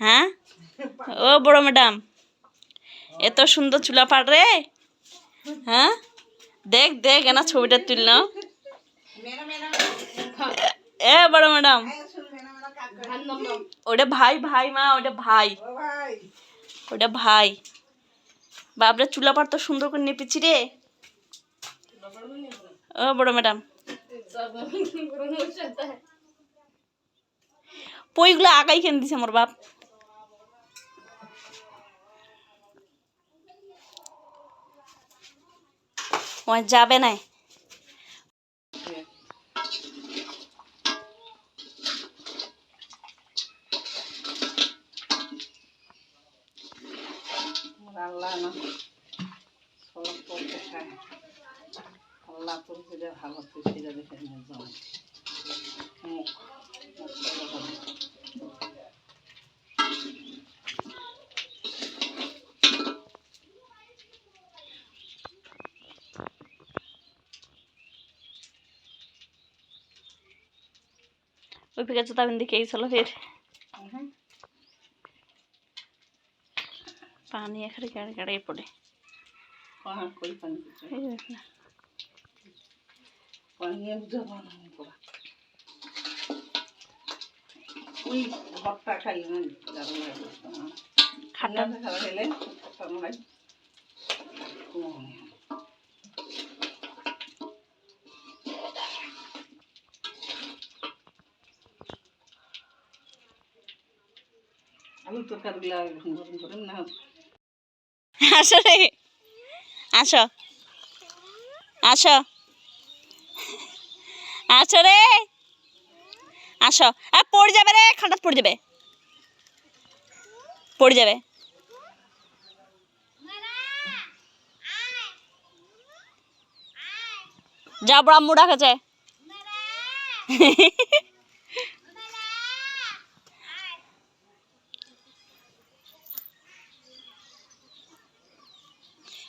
হ্যাঁ? ও বড় ম্যাডাম, এত সুন্দর চুলা পাট রে। হ্যাঁ? দেখ দেখ, এনা ছবিটা তুললাম এ বড় ম্যাডাম, ওটা ভাই ভাই মা, ওটা ভাই। ওটা ভাই। বাবরে চুলা পাট তো সুন্দর করে নেপেছি রে। ও বড় ম্যাডাম। পইগুলো আগাই কেন দিছে মোর বাপ। ও যাবে নাই। আল্লাহ না, সব করতে খায় আল্লাহ তোর যেটা ভালো তুই সেটা দেখে নিয়ে ওই ফিরে তো তাবিন দিকে চলো ফের পানি এখানে গাড়ি গাড়ি পড়ে পানি পানি ওই ভর্তা খাই দারুণ লাগে খাটা খাওয়া খেলে কেমন লাগে আসো রে আসো। আসো। আসো রে। আসো। আর পড়ে যাবে রে খাটাত পড়ে যাবে। পড়ে যাবে। যা বড় আম্মু ডাকেছে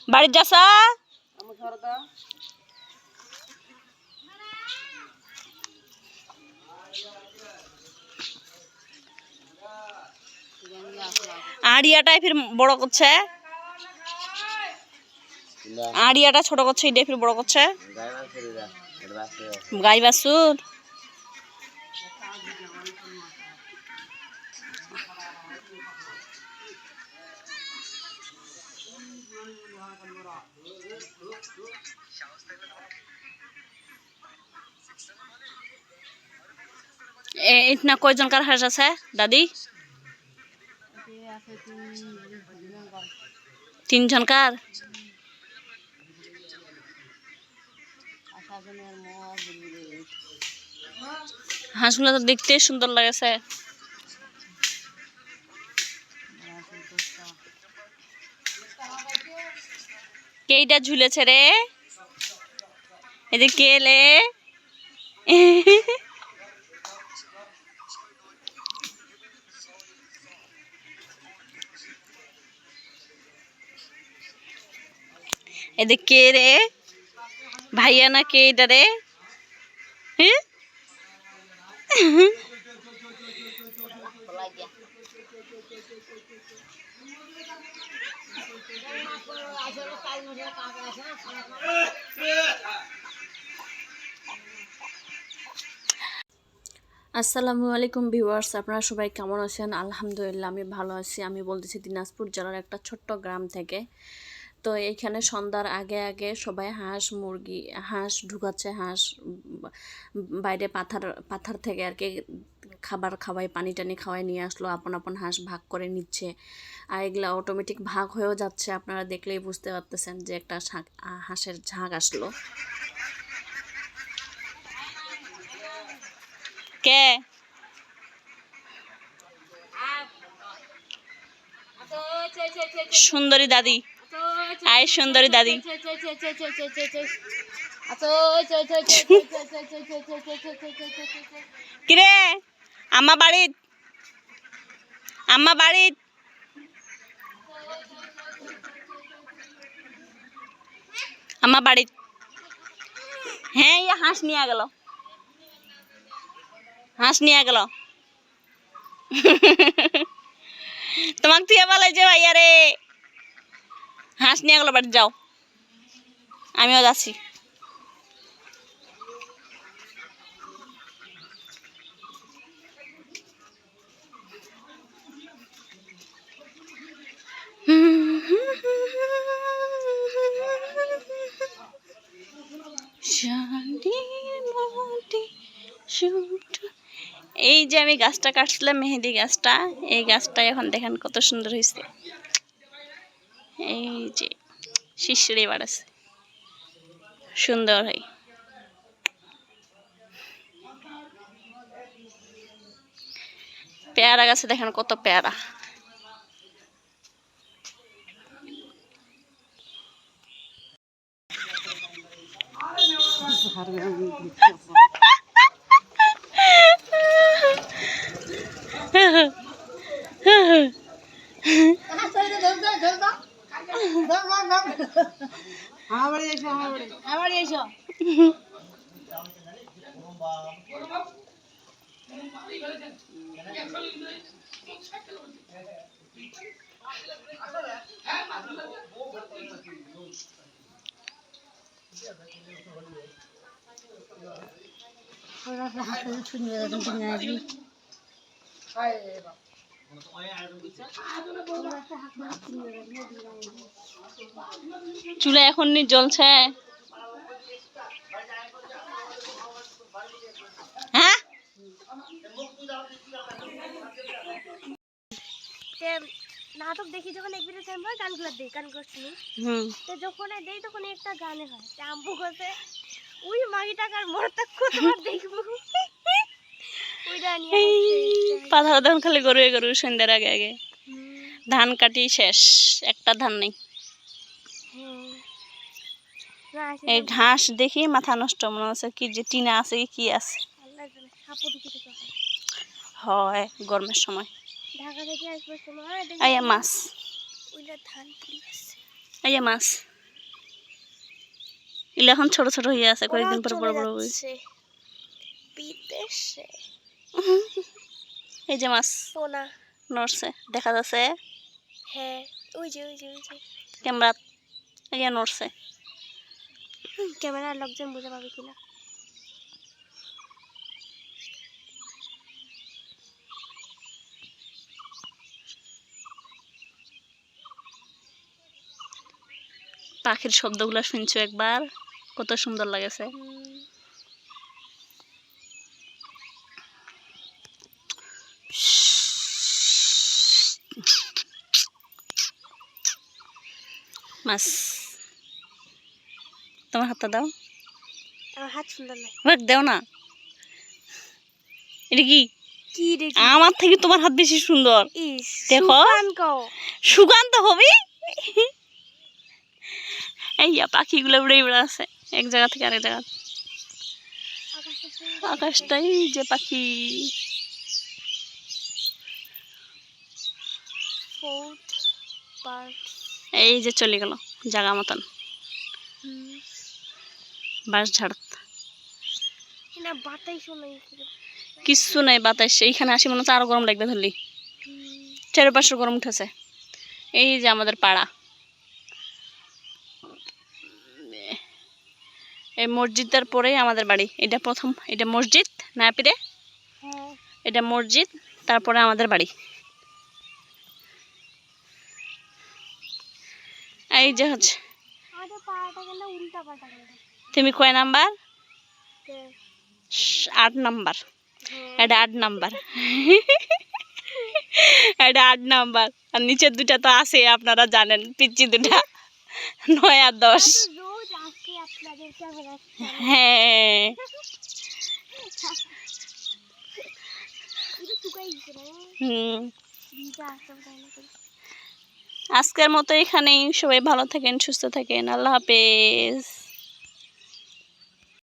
বাড়ির যাসা? আড়িয়াটাই ফির বড় করছে। আড়িয়াটা ছোট করছে, এটাই ফির বড় করছে। গাই বাসুর এ- ইটনা কয়জনকার হাঁস আছে দাদি তিনজনকার হাঁসগুলো তো দেখতে সুন্দর লাগেছে। কেইটা ঝুলেছে রে? এদিকে কেলে এদিকে কে রে? ভাইয়া না কে এটা রে? হ্যাঁ? আসসালামু আলাইকুম ভিউয়ার্স, আপনারা সবাই কেমন আছেন? আলহামদুলিল্লাহ, আমি ভালো আছি। আমি বলতেছি দিনাজপুর জেলার একটা ছোট্ট গ্রাম থেকে। তো এইখানে সন্ধ্যার আগে আগে সবাই হাঁস, মুরগি, হাঁস ঢুকাচ্ছে, হাঁস বাইরে পাথার পাথার থেকে আর কি খাবার খাওয়াই পানি টানি খাওয়াই নিয়ে আসলো, আপন আপন হাঁস ভাগ করে নিচ্ছে। আর এগুলা অটোমেটিক ভাগ হয়েও যাচ্ছে, আপনারা দেখলেই বুঝতে পারতেছেন যে একটা হাঁসের ঝাঁক আসলো। কে? সুন্দরী দাদি। আয় সুন্দরী দাদি। কিরে, আম্মা বাড়িত? আম্মা বাড়িত? আম্মা বাড়িত। হ্যাঁ ইয়ে হাঁস নিয়ে গেল। হাঁস নিয়ে গেল। তোমাকে তুই বলে যে ভাইয়া রে। হাঁস নিয়ে গেলো বাড়ি যাও। আমিও যাচ্ছি। এই যে আমি গাছটা কাটছিলাম মেহেদি গাছটা এই গাছটা এখন দেখেন কত সুন্দর হয়েছে। এই যে শিশিরে বাড়াছে সুন্দর হয়। পেয়ারা গাছে দেখেন কত পেয়ারা। আমার বাড়ি এসো আমার বাড়ি আমার বাড়ি এসো চুলে এখন নি জ্বলছে। হ্যাঁ? তে নাটক দেখি যখন এক ভিডিও টাইম হয় গানগুলো দিই শুনি হুম। তো যখন দেই তখন একটা গানে হয়। তা আম্মু কাছে ওই মাগি টাকার মরটা কতবার দেখব? ওইটা নিয়ে। পাথর ধান খালি গরু গরু সন্ধ্যার আগে আগে। ধান কাটি শেষ একটা ধান নেই। হ্যাঁ। এই ঘাস দেখি মাথা নষ্ট মনে হচ্ছে কি যে টিনা আছে কি কি আছে। হয় গরমের সময়। আইয়া মাছ। আইয়া মাছ। এগুলো এখন ছোট ছোট হয়ে আছে কয়েকদিন পর বড় বড় বিদেশে। এই যে মাছ সোনা। নড়ছে দেখা যাচ্ছে। হ্যাঁ ওই যে ওই যে ওই যে। ক্যামেরা ইয়া নড়ছে। ক্যামেরার লোকজন বুঝে পাবে কিনা পাখির শব্দগুলো শুনছো একবার? কত সুন্দর লাগেছে। মাছ। তোমার হাতটা দাও। আমার হাত সুন্দর নাই। ভাগ দেও না। এটা কি? কি আমার থেকে তোমার হাত বেশি সুন্দর। দেখো। সুকান কও। হবে? এই ইয়া পাখিগুলো উড়ে বেড়াচ্ছে। এক জায়গা থেকে আরেক জায়গা। আকাশটাই যে পাখি। part. এই যে চলে গেল জাগা মতন। হুম। বাঁশ ঝাড়। না কিচ্ছু নাই বাতাস এইখানে আসি মনে হচ্ছে আরও গরম লাগবে ধরলি। চারপাশে গরম উঠেছে। এই যে আমাদের পাড়া। এই মসজিদটার পরেই আমাদের বাড়ি। এটা প্রথম এটা মসজিদ না পিরে? হ্যাঁ। এটা মসজিদ তারপরে আমাদের বাড়ি। এই যে হচ্ছে। তুমি কয় নাম্বার? আট নাম্বার। হ্যাঁ। এটা আট নাম্বার। এটা আট নাম্বার। আর নিচের দুটা তো আছে আপনারা জানেন পিচ্ছি দুটা নয় আর দশ। হ্যাঁ। হুম ভিজা আসতে পারে না করে। আজকের মতো এখানেই। সবাই ভালো থাকেন সুস্থ থাকেন। আল্লাহ হাফেজ।